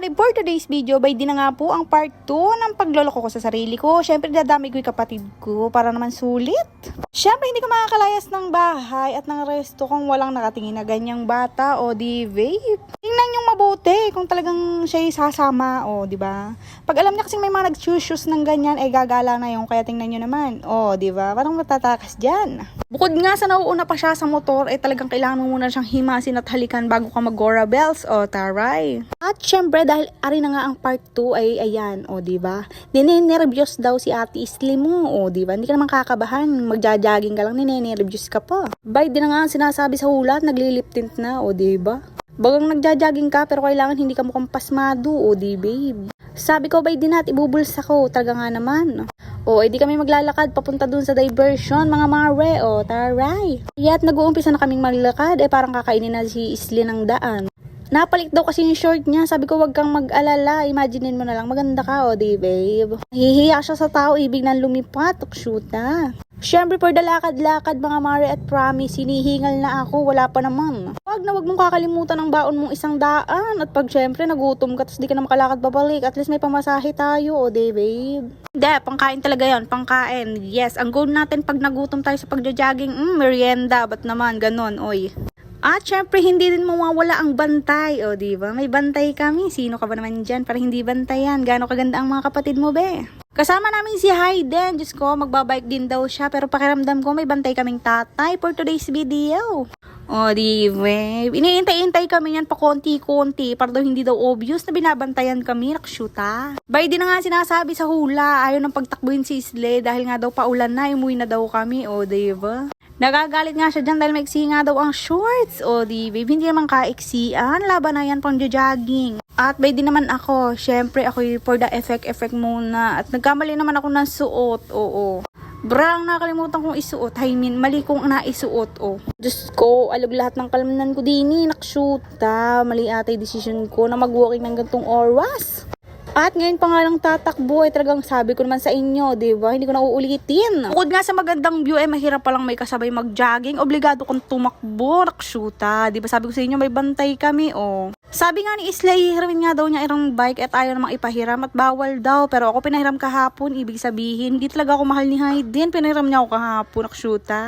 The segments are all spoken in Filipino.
Mari, for today's video, by di na nga po ang part 2 ng pagloloko ko sa sarili ko. Siyempre, dadami ko yung kapatid ko para naman sulit. Siyempre, hindi ko makakalayas ng bahay at ng resto kung walang nakatingin na ganyang bata o di vape. Yung mabuti kung talagang siya sasama o di ba? Pag alam niya kasi may mga nag-choose ng ganyan, eh gagala na yung kaya tingnan nyo naman. O, di ba? Parang matatakas dyan. Bukod nga sa nauuna pa siya sa motor, eh talagang kailangan mo muna siyang himasin at halikan bago ka mag-Gora Bells o taray. At syempre, dahil ari na nga ang part 2 ay ayan, o di ba? Ninenervyos daw si Ate Isli mo, o di ba? Hindi ka naman kakabahan, magja-jogging ka lang, ninenervyos ka pa. Bay, di na nga ang sinasabi sa hula at naglilip tint na, o di ba? Bagang nagja-jogging ka pero kailangan hindi ka mukhang pasmado, o di babe? Sabi ko, bay din at ibubulsa ko, talaga nga naman. O, edi kami maglalakad papunta dun sa diversion, mga mare, o, taray. Kaya at nag-uumpisa na kaming maglakad, eh parang kakainin na si Isli ng daan. Napalit daw kasi yung short niya. Sabi ko, wag kang mag-alala. Imaginein mo na lang. Maganda ka, o, di, babe. Hihiya siya sa tao, ibig nang lumipat. Shoota. Siyempre, for the lakad-lakad, mga mare at promise, hinihingal na ako. Wala pa naman. Wag na wag mong kakalimutan ang baon mong isang daan. At pag syempre, nagutom ka, tapos di ka na makalakad babalik. At least may pamasahe tayo, o, di, babe. Hindi, pangkain talaga yon pangkain. Yes, ang goal natin pag nagutom tayo sa pagja-jogging, mm, merienda, ba't naman, ganon, oy. At syempre, hindi din mawawala ang bantay. O, di ba? May bantay kami. Sino ka ba naman dyan para hindi bantayan? Gano'ng kaganda ang mga kapatid mo, be? Kasama namin si Hayden. Diyos ko, magbabike din daw siya. Pero pakiramdam ko, may bantay kaming tatay for today's video. O, di ba? Iniintay-intay kami yan pa konti-konti para daw hindi daw obvious na binabantayan kami. Nakshuta. Bay din na nga sinasabi sa hula. Ayaw nang pagtakbuhin si Isle dahil nga daw paulan na. Umuwi na daw kami. O, di ba? Nagagalit nga siya dyan dahil maiksi nga daw ang shorts. O di, babe, hindi naman kaiksian. Laban na yan pang jogging. At bay din naman ako. Syempre, ako for the effect-effect muna. At nagkamali naman ako ng suot. Oo. Brang, nakalimutan kong isuot. I mean, mali kong naisuot. Oh. Diyos ko, alog lahat ng kalmanan ko din. Nakshuta. Mali ata yung decision ko na mag-walking ng gantong oras. At ngayon pa nga lang tatakbo, eh, talagang sabi ko naman sa inyo, di ba? Hindi ko na uulitin. Bukod nga sa magandang view, eh, mahirap palang may kasabay mag-jogging. Obligado kong tumakbo, nakshuta. Di ba sabi ko sa inyo, may bantay kami, oh. Sabi nga ni Isla, hihiramin nga daw niya irang bike at ayaw namang ipahiram at bawal daw. Pero ako pinahiram kahapon, ibig sabihin, hindi talaga ako mahal ni Hayden. Pinahiram niya ako kahapon, nakshuta.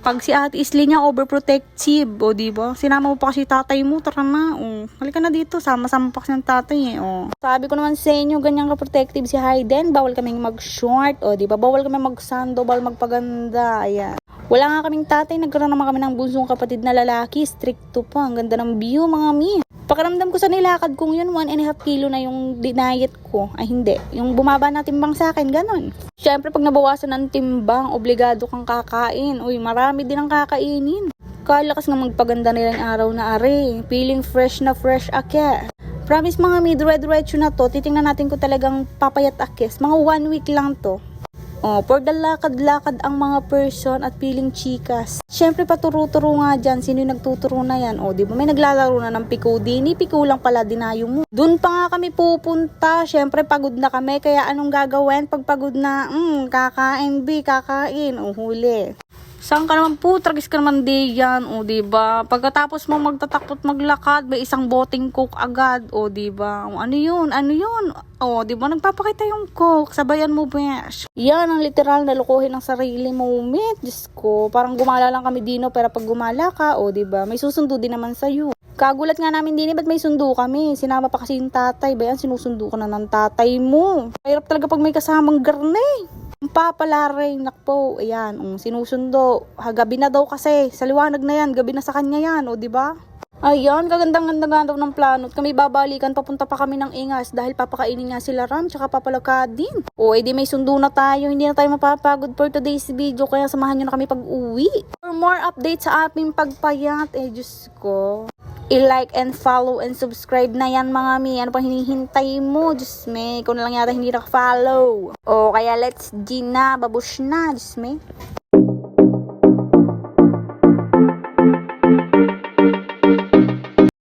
Pag si Ate Isli niya overprotective, o di ba? Sinama mo pa kasi tatay mo, tara na, o. Halika na dito, sama-sama pa kasi ng tatay, eh, o. Sabi ko naman sa inyo, ganyan ka protective si Hayden, bawal kaming mag-short, o di ba? Bawal kami mag-sando, bawal magpaganda, ayan. Wala nga kaming tatay, nagkaroon naman kami ng bunsong kapatid na lalaki, stricto pa, ang ganda ng view, mga mi. Pakiramdam ko sa nilakad kong yun, 1 and a half kilo na yung dinayet ko. Ay hindi, yung bumaba na timbang sa akin, ganon. Siyempre, pag nabawasan ng timbang, obligado kang kakain. Uy, marami din ang kakainin. Kalakas nga magpaganda nilang araw na are. Feeling fresh na fresh ake. Promise mga mid, red-red na to. Titingnan natin kung talagang papayat akes. Mga one week lang to. Oh, for the lakad-lakad ang mga person at feeling chikas. Siyempre paturo-turo nga dyan, sino yung nagtuturo na yan? O, di ba may naglalaro na ng piko dini, piko lang pala dinayo mo. Doon pa nga kami pupunta, siyempre pagod na kami, kaya anong gagawin pag pagod na, hmm, kakain, B, kakain, o huli. Saan ka naman po? Tragis ka naman di yan, o di ba? Pagkatapos mo magtatakot maglakad, may isang boteng coke agad, o di ba? O, Ano yun? Ano yun? O, di ba? Nagpapakita yung coke, sabayan mo, besh. Yan ang literal na lukuhin ng sarili mo, met. Diyos ko, parang gumala lang kami dino, pero pag gumala ka, o di ba? May susundo din naman sa'yo. Kagulat nga namin din, ba't may sundo kami? Sinama pa kasi yung tatay, ba yan? Sinusundo ka na ng tatay mo. Hirap talaga pag may kasamang garne. Ang papalaray, nakpo, ayan, um, sinusundo. Ha, gabi na daw kasi, sa liwanag na yan, gabi na sa kanya yan, o, di ba? Ayan, kagandang-ganda nga daw ng plano. Kami babalikan, papunta pa kami ng Ingas dahil papakainin nga sila Ram, tsaka papalakadin. O, edi may sundo na tayo, hindi na tayo mapapagod for today's video, kaya samahan nyo na kami pag uwi. For more updates sa aming pagpayat, eh, Diyos ko. I-like and follow and subscribe na yan mga mi. Ano pa hinihintay mo? Diyos me, ikaw na lang yata hindi naka-follow. O, kaya let's G na, babush na, Diyos me.